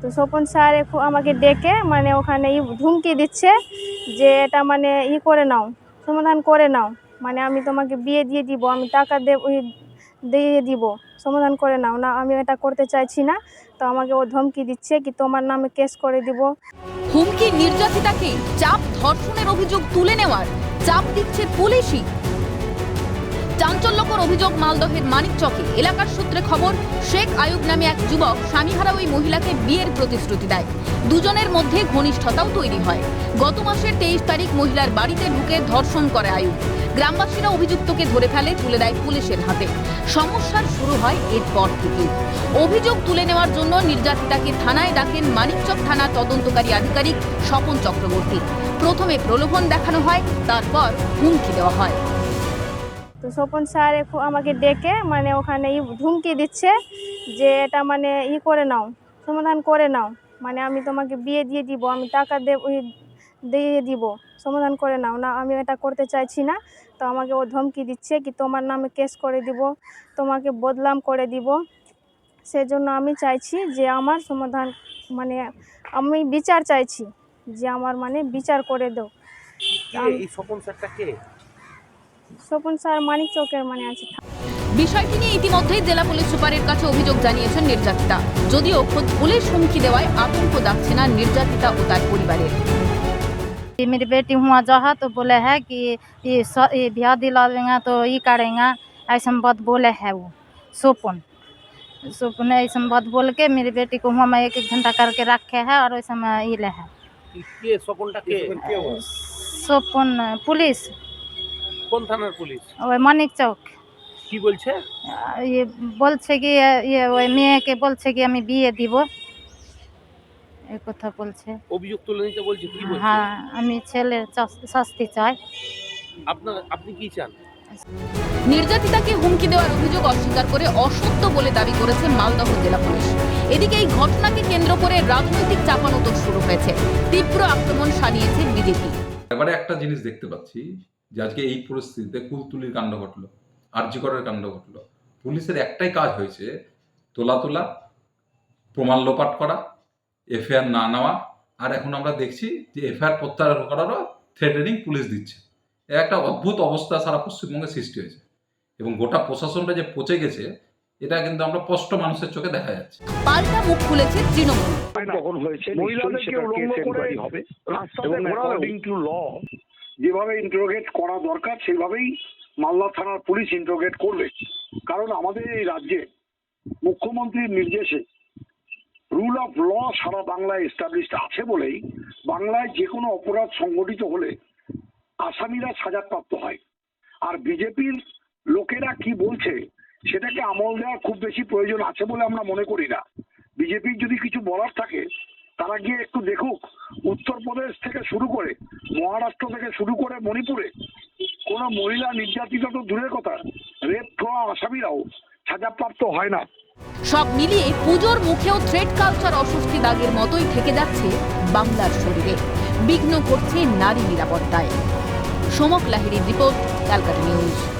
তো স্বপন স্যার আমাকে ডেকে মানে ওখানে ধুমকি দিচ্ছে যে এটা মানে ই করে নাও, সমাধান করে নাও। মানে আমি তোমাকে বিয়ে দিয়ে দিব, আমি টাকা দেব দিয়ে দিব, সমাধান করে নাও। না, আমি এটা করতে চাইছি না। তো আমাকে ও ধমকি দিচ্ছে কি তোমার নামে কেস করে দিব। হুমকি নির্যাতিতাকে চাপ ধর্ষণের অভিযোগ তুলে নেওয়ার, চাপ দিচ্ছে পুলিশই। চাঞ্চল্যকর অভিযোগ মালদহের মানিকচকে। এলাকার সূত্রে খবর, শেখ আয়ুব নামে এক যুবক স্বামীহারা ওই মহিলাকে বিয়ের প্রতিশ্রুতি দেয়। দুজনের মধ্যে ঘনিষ্ঠতাও তৈরি হয়। গত মাসের তেইশ তারিখ মহিলার বাড়িতে ঢুকে ধর্ষণ করে আয়ুব। গ্রামবাসীরা অভিযুক্তকে ধরে ফেলে, তুলে দেয় পুলিশের হাতে। সমস্যার শুরু হয় এরপর থেকে অভিযোগ তুলে নেওয়ার জন্য নির্যাতিতাকে থানায় ডাকেন মানিকচক থানার তদন্তকারী আধিকারিক স্বপন চক্রবর্তী। প্রথমে প্রলোভন দেখানো হয়, তারপর হুমকি দেওয়া হয়। তো স্বপন স্যার আমাকে ডেকে মানে ওখানে ই ধুমকি দিচ্ছে যে এটা মানে ই করে নাও সমাধান করে নাও। মানে আমি তোমাকে বিয়ে দিয়ে দিব আমি টাকা দেব দিয়ে দিব সমাধান করে নাও। না আমি এটা করতে চাইছি না। তো আমাকে ও ধমকি দিচ্ছে কি তোমার নামে কেস করে দিব তোমাকে বদলাম করে দিব। সেজন্য আমি চাইছি যে আমার সমাধান মানে আমি বিচার চাইছি যে আমার মানে বিচার করে দাও। এই স্বপন স্যারটা কে? স্বপন স্যার মানিক চৌকের মানে আছে বিষয়টি নিয়ে ইতিমধ্যেই জেলা পুলিশ সুপারের কাছে অভিযোগ জানিয়েছেন নির্যাতিতা যদিও খোদ পুলিশ হুমকি দেওয়ায় আতঙ্ক যাচ্ছে না নির্যাতিতা ও তার পরিবারের कि मेरी बेटी हुआ जहा तो बोले है कि ये स- ये ब्याह दिला देंगे तो ये करेंगे ऐसा बात बोले है वो सोपन सोपन ऐसा बात बोल के मेरी बेटी को हुआ मैं एक एक घंटा करके रखे है और वैसे में ये ले है কে স্বপনটা কে सोपन पुलिस কোন থানার পুলিশ? ওই মানিক চৌক। কি বলছে? ইয়ে বলছে কি ইয়ে ওই মেয়েকে বলছে কি আমি বিয়ে দিব। এই কথা বলছে। অভিযোগ তুলে নিতে বলছে কি বলছে? হ্যাঁ আমি ছেলের শাস্তি চাই। আপনার আপনি কি চান? নির্যাতিতাকে হুমকি দেওয়ার অভিযোগ অস্বীকার করে অসত্য বলে দাবি করেছে মালদহ জেলা পুলিশ। এদিকে এই ঘটনাকে কেন্দ্র করে রাজনৈতিক চাপানোতর শুরু হয়েছে। তীব্র আক্রমণ সানিয়েছে বিজেপি। এবারে একটা জিনিস দেখতে পাচ্ছি যে আজকে এই পরিস্থিতিতে কুলতুলির কাণ্ড ঘটলো আর্যিকরের কাণ্ড ঘটলো। পুলিশের একটাই কাজ হয়েছে তোলা তোলা প্রমাণ লোপাট করা এফআইআর না নেওয়া আর এখন আমরা দেখছি যে এফআইআর প্রত্যাহার করারও থ্রেটেনিং পুলিশ দিচ্ছে। একটা অদ্ভুত অবস্থা সারা পশ্চিমবঙ্গে সৃষ্টি হয়েছে এবং গোটা প্রশাসনটা যে পচে গেছে এটা কিন্তু আমরা স্পষ্ট মানুষের চোখে দেখা যাচ্ছে। পাল্টা মুখ খুলেছে তৃণমূল। যখন হয়েছে মহিলাদেরকে উলঙ্গ করে হবে। রাস্তাতে অ্যাকর্ডিং টু ল যেভাবে ইন্টারোগেট করা দরকার সেইভাবেই মালদা থানার পুলিশ ইন্টারোগেট করবে। কারণ আমাদের এই রাজ্যে মুখ্যমন্ত্রীর নির্দেশে রুল অফ ল সারা বাংলায় এস্টাবলিশড আছে বলেই বাংলায় যে কোনো অপরাধ সংগঠিত হলে আসামিরা সাজাপ্রাপ্ত হয়। আর বিজেপির লোকেরা কি বলছে, সেটাকে আমল দেওয়ার খুব বেশি প্রয়োজন আছে বলে আমরা মনে করি না। বিজেপির যদি কিছু বলার থাকে তারা গিয়ে একটু দেখুক। উত্তরপ্রদেশ থেকে শুরু করে, মহারাষ্ট্র থেকে শুরু করে মণিপুরে, কোন মহিলা নির্যাতিত তো দূরের কথা। রেপ হওয়া আসামিরাও সাজাপ্রাপ্ত হয় না। সব মিলিয়ে পুজোর মুখেও থ্রেড কালচার অস্বস্তি দাগের মতোই থেকে যাচ্ছে বাংলার শরীরে। বিঘ্ন করছে নারী নিরাপত্তায়। সমক লাহিড়ির রিপোর্ট, ক্যালকাটা নিউজ।